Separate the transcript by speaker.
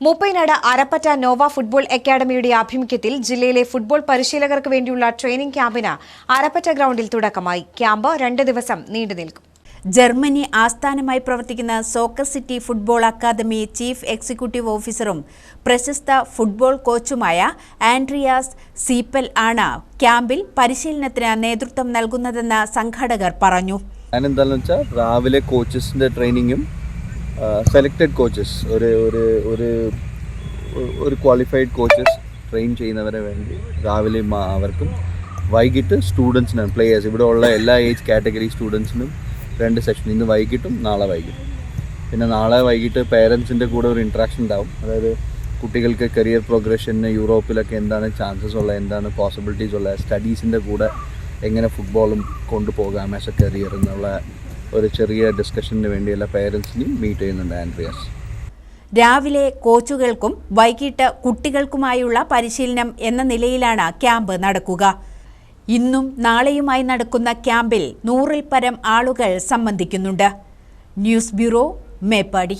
Speaker 1: Mooppainad Arappatta Nova football അക്കാദമിയുടെ ആഭിമുഖ്യത്തിൽ ജില്ലയിലെ ഫുട്ബോൾ പരിശീലകർക്ക് വേണ്ടിയുള്ള ട്രെയിനിംഗ് ക്യാമ്പിന് അരപ്പറ്റ ഗ്രൗണ്ടിൽ തുടക്കമായി. ക്യാമ്പ് രണ്ട് ദിവസം നീണ്ടുനിൽക്കും
Speaker 2: ജർമ്മനി ആസ്ഥാനമായി പ്രവർത്തിക്കുന്ന soccer city football academy chief executive ഓഫീസറും പ്രശസ്ത ഫുട്ബോൾ കോച്ചുമായ ആൻഡ്രിയാസ് സീപ്പൽ ആണ് ക്യാമ്പിൽ പരിശീലനത്തിന് നേതൃത്വം നൽകുന്നതെന്ന് സംഘാടകർ പറഞ്ഞു.
Speaker 3: ഞാനെന്താണെന്ന് വെച്ചാൽ രാവിലെ കോച്ചസിന്റെ ട്രെയിനിങ്ങും സെലക്റ്റഡ് കോച്ചസ് ഒരു ഒരു ഒരു ഒരു ക്വാളിഫൈഡ് കോച്ചസ് ട്രെയിൻ ചെയ്യുന്നവരെ വേണ്ടി രാവിലെ അവർക്കും വൈകിട്ട് സ്റ്റുഡൻസിനാണ് പ്ലേയേഴ്സ് ഇവിടെ ഉള്ള എല്ലാ ഏജ് കാറ്റഗറി സ്റ്റുഡൻസിനും രണ്ട് സെഷൻ ഇന്ന് വൈകിട്ടും നാളെ വൈകിട്ടും. പിന്നെ നാളെ വൈകിട്ട് പേരൻസിന്റെ കൂടെ ഒരു ഇൻട്രാക്ഷൻ ഉണ്ടാവും. അതായത് കുട്ടികൾക്ക് കരിയർ പ്രോഗ്രഷന് യൂറോപ്പിലൊക്കെ എന്താണ് ചാൻസസ് ഉള്ള എന്താണ് പോസിബിലിറ്റീസ് ഉള്ള സ്റ്റഡീസിന്റെ കൂടെ എങ്ങനെ ഫുട്ബോളും കൊണ്ടുപോകാം ആസ് എ കരിയർ എന്നുള്ള ഒരു ചെറിയ ഡിസ്കഷന് വേണ്ടി എല്ലാ പേരൻസിനെയും മീറ്റ് ചെയ്യുന്നുണ്ട് ആൻഡ്രിയാസ്
Speaker 2: രാവിലെ കോച്ചുകൾക്കും വൈകിട്ട് കുട്ടികൾക്കുമായുള്ള പരിശീലനം എന്ന നിലയിലാണ് ക്യാമ്പ് നടക്കുക. ഇന്നും നാളെയുമായി നടക്കുന്ന ക്യാമ്പിൽ നൂറിൽ പരം ആളുകൾ സംബന്ധിക്കുന്നുണ്ട്. News bureau Meppadi.